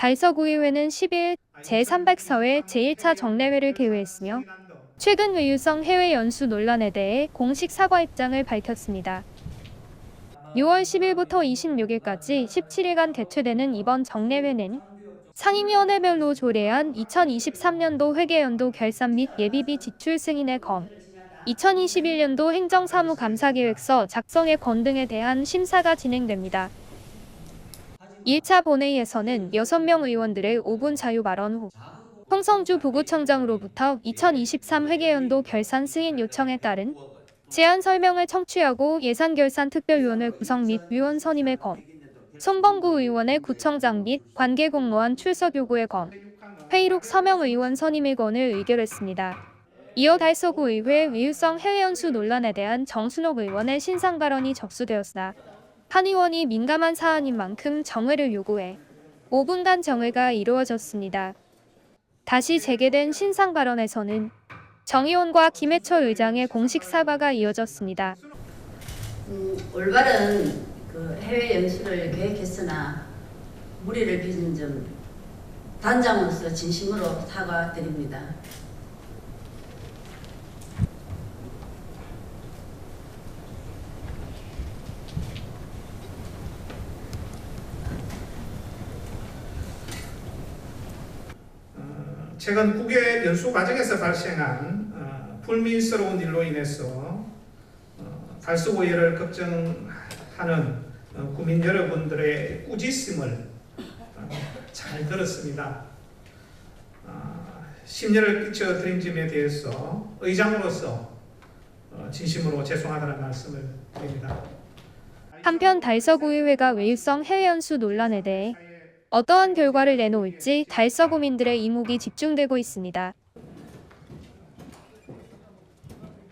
달서구의회는 10일 제304회 제1차 정례회를 개회했으며 최근 의유성 해외 연수 논란에 대해 공식 사과 입장을 밝혔습니다. 6월 10일부터 26일까지 17일간 개최되는 이번 정례회는 상임위원회별로 조례안 2023년도 회계연도 결산 및 예비비 지출 승인의 건, 2021년도 행정사무감사계획서 작성의 건 등에 대한 심사가 진행됩니다. 1차 본회의에서는 6명 의원들의 5분 자유 발언 후 홍성주 부구청장으로부터 2023 회계연도 결산 승인 요청에 따른 제안 설명을 청취하고 예산 결산 특별위원회 구성 및 위원 선임의 건, 송범구 의원의 구청장 및 관계 공무원 출석 요구의 건, 회의록 서명 의원 선임의 건을 의결했습니다. 이어 달서구 의회 의유성 해외 연수 논란에 대한 정순옥 의원의 신상 발언이 접수되었으나 한 의원이 민감한 사안인 만큼 정회를 요구해 5분간 정회가 이루어졌습니다. 다시 재개된 신상 발언에서는 정 의원과 김해철 의장의 공식 사과가 이어졌습니다. 음, 올바른 그 해외 연수를 계획했으나 무리를 빚은 점 단장으로서 진심으로 사과드립니다. 최근 국외 연수 과정에서 발생한 어, 불민스러운 일로 인해서 어, 달서고예를 걱정하는 어, 국민 여러분들의 꾸짖음을 어, 잘 들었습니다. 어, 심려를 끼쳐드린 점에 대해서 의장으로서 어, 진심으로 죄송하다는 말씀을 드립니다. 한편 달서구의회가 외유성 해외 연수 논란에 대해 어떠한 결과를 내놓을지 달서구민들의 이목이 집중되고 있습니다.